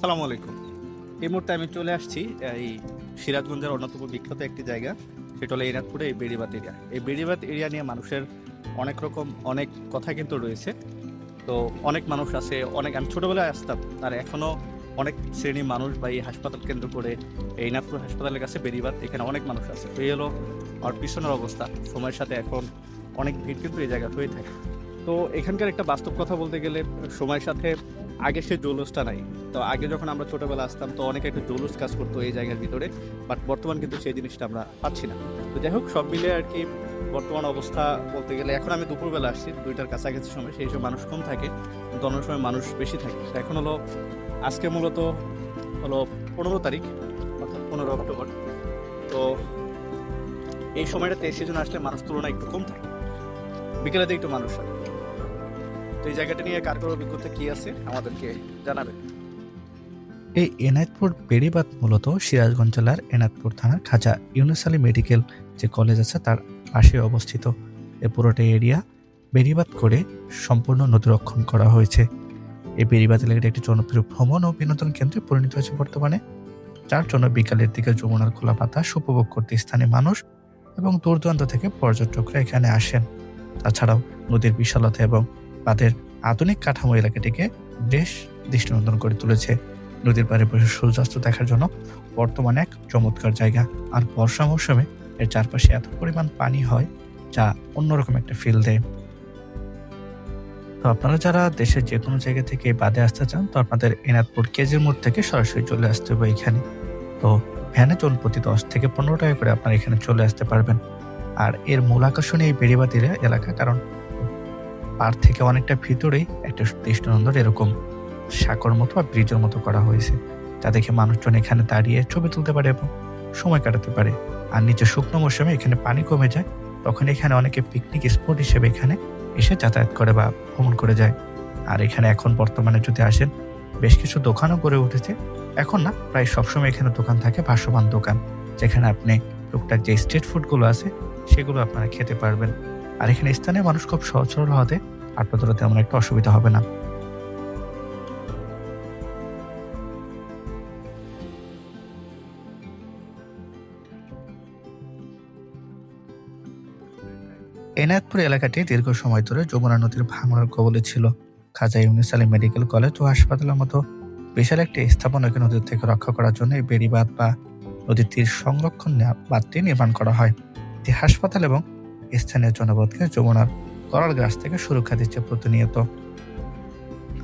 সালামু আলাইকুম। এই মুহূর্তে আমি চলে আসছি, এই সিরাজগঞ্জের অন্যতম বিখ্যাত একটি জায়গা, সেটা হলো এনাদপুরে এই বেড়িবাত এরিয়া। এই বেড়িবাত এরিয়া নিয়ে মানুষের অনেক রকম, অনেক কথা কিন্তু রয়েছে। তো অনেক মানুষ আছে, অনেক, আমি ছোটবেলায় আসতাম, আর এখনও অনেক শ্রেণি মানুষ বা এই হাসপাতাল কেন্দ্র করে এই এনাদপুর হাসপাতালের কাছে বেড়িবাত এখানে অনেক মানুষ আছে। তো এই হলো আর পিছনের অবস্থা। সময়ের সাথে এখন অনেক ভিড় কিন্তু এই জায়গা হয়ে থাকে। তো এখানকার একটা বাস্তব কথা বলতে গেলে, সময়ের সাথে আগে সে জৌলুসটা নাই। তো আগে যখন আমরা ছোটবেলা আসতাম, তো অনেকে একটা জৌলুস কাজ করতো এই জায়গার ভিতরে বাট বর্তমান কিন্তু সেই জিনিসটা আমরা পাচ্ছি না। তো যাই হোক, সব মিলে আর কি বর্তমান অবস্থা বলতে গেলে, এখন আমি দুপুরবেলা আসছি, দুইটার কাছাকাছি সময়, সেই সব মানুষ কম থাকে, কিন্তু অন্য সময় মানুষ বেশি থাকে। তো এখন হলো, আজকে মূলত হলো পনেরো তারিখ, অর্থাৎ পনেরো অক্টোবর। তো এই সময়টাতে সেজন্য আসলে মানুষ তুলনায় একটু কম থাকে। বিকেলে দিকে একটু মানুষ হয়। তো এই জায়গাটা নিয়ে কার কার অভিজ্ঞতা কি আছে, আমাদেরকে জানাবেন। এই এনায়তপুর বেড়িবাদ মূলত সিরাজগঞ্জ জেলার এনায়তপুর থানার খাজা ইউনুস আলী মেডিকেল যে কলেজ আছে তার পাশে অবস্থিত। এ পুরোটা এরিয়া বেড়িবাদ করে সম্পূর্ণ নদীরক্ষণ করা হয়েছে। এই বেড়িবাদ এলাকাটি একটি জনপ্রিয় ভ্রমণ ও বিনোদন কেন্দ্রে পরিণত হয়েছে বর্তমানে, যার জন্য বিকালের দিকে যমুনার খোলা বাতাস উপভোগ করতে স্থানীয় মানুষ এবং দূর দূরান্ত থেকে পর্যটকরা এখানে আসেন। তাছাড়াও নদীর বিশালতা এবং বাঁধের আধুনিক কাঠামো এলাকাটিকে বেশ দৃষ্টিনন্দন করে তুলেছে। নদীর পাড়ে বসে সূর্যাস্ত দেখার জন্য বর্তমানে এক চমৎকার জায়গা। আর বর্ষা মৌসুমে এর চারপাশে এত পরিমাণ পানি হয় যা অন্যরকম একটা ফিল দেয়। তো আপনারা যারা দেশের যে কোনো জায়গা থেকে বাদে আসতে চান, তো আপনাদের এনাদপুর কেজির মোড় থেকে সরাসরি চলে আসতে হবে এখানে। তো ভ্যানে জন প্রতি দশ থেকে পনেরো টাকা করে আপনারা এখানে চলে আসতে পারবেন। আর এর মূল আকর্ষণ এই বেড়িবাতির এলাকা, কারণ পার থেকে অনেকটা ভিতরেই একটা দৃষ্টিনন্দন এরকম সাঁকর মতো বা ব্রিজের মতো করা হয়েছে। যা দেখে মানুষজন এখানে দাঁড়িয়ে ছবি তুলতে পারে এবং সময় কাটাতে পারে। আর নিচে শুকনো মৌসুমে এখানে পানি কমে যায়। তখন এখানে অনেকে পিকনিক স্পট হিসেবে এখানে এসে যাতায়াত করে বা ভ্রমণ করে যায়। আর এখানে এখন বর্তমানে যদি আসেন, বেশ কিছু দোকানও গড়ে উঠেছে। এখন না, প্রায় সবসময় এখানে দোকান থাকে, ভাসমান দোকান। যেখানে আপনি টুকটাক যে স্ট্রিট ফুডগুলো আছে, সেগুলো আপনারা খেতে পারবেন। আর এখানে স্থানীয় মানুষ খুব সহজ সরল হতে আপনাদের তেমন একটা অসুবিধা হবে না। এনায়তপুর এলাকাটি দীর্ঘ সময় ধরে যমুনা নদীর ভাঙনের কবলে ছিল। খাজা ইউনিস আলী মেডিকেল কলেজ ও হাসপাতালের মতো বিশাল একটি স্থাপনাকে নদীর থেকে রক্ষা করার জন্য এই বেড়িবাঁধ বা নদীর তীর সংরক্ষণ বাঁধটি নির্মাণ করা হয়। এটি হাসপাতাল এবং স্থানীয় জনপদকে যমুনার করার গাছ থেকে সুরক্ষা দিচ্ছে প্রতিনিয়ত।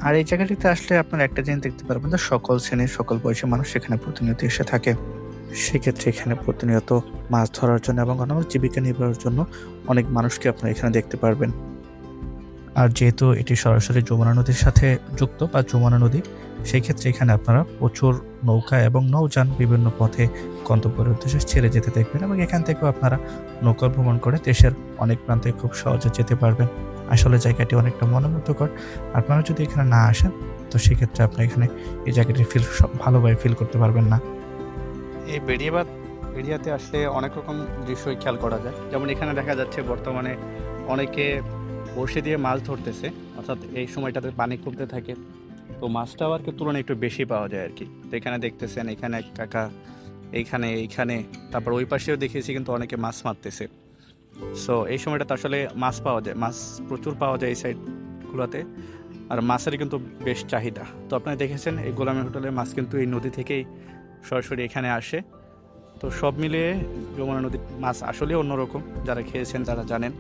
আর এই জায়গাটিতে আসলে আপনারা একটা জিনিস দেখতে পারবেন যে সকল শ্রেণির সকল বয়সের মানুষ সেখানে প্রতিনিয়ত এসে থাকে। সেক্ষেত্রে এখানে প্রতিনিয়ত মাছ ধরার জন্য এবং অন্যান্য জীবিকা নির্বাহের জন্য অনেক মানুষকে আপনারা এখানে দেখতে পারবেন। আর যেহেতু এটি সরাসরি যমুনা নদীর সাথে যুক্ত বা যমুনা নদী সেই ক্ষেত্রে এখানে আপনারা প্রচুর নৌকা এবং নৌযান বিভিন্ন পথে গন্তব্যের উদ্দেশ্যে ছেড়ে যেতে দেখবেন এবং এখান থেকেও আপনারা নৌকা ভ্রমণ করে দেশের অনেক প্রান্তে খুব সহজে যেতে পারবেন। আসলে জায়গাটি অনেকটা মনোমুগ্ধকর। আপনারা যদি এখানে না আসেন, তো সেক্ষেত্রে আপনি এখানে এই জায়গাটি ফিল ভালোভাবে ফিল করতে পারবেন না। এই বেড়িয়াবাদ এরিয়াতে আসলে অনেক রকম দৃশ্যই খেয়াল করা যায়। যেমন এখানে দেখা যাচ্ছে বর্তমানে অনেকে বড়শি দিয়ে মাছ ধরতেছে, অর্থাৎ এই সময়টাতে পানি কমতে থাকে। তো মাছটাও আর কি তুলনায় একটু বেশি পাওয়া যায় আর কি তো এখানে দেখতেছেন, এখানে এক কাকা, এইখানে এইখানে, তারপর ওই পাশেও দেখেছি কিন্তু অনেকে মাছ মারতেছে। সো এই সময়টাতে আসলে মাছ পাওয়া যায়, মাছ প্রচুর পাওয়া যায় এই সাইডগুলোতে, আর মাছের কিন্তু বেশ চাহিদা। তো আপনারা দেখেছেন, এই গোলামের হোটেলের মাছ কিন্তু এই নদী থেকেই সরাসরি এখানে আসে। তো সব মিলিয়ে যমুনা নদীর মাছ আসলে অন্যরকম, যারা খেয়েছেন তারা জানেন।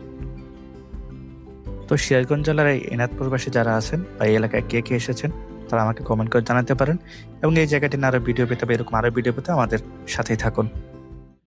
তো সিরাজগঞ্জ জেলার এই এনাথপুরবাসী যারা আছেন বা এই এলাকায় কে কে এসেছেন, তারা আমাকে কমেন্ট করে জানাতে পারেন এবং এই জায়গাটি নিয়ে আরও ভিডিও পেতে এরকম আরও ভিডিও পেতে আমাদের সাথেই থাকুন।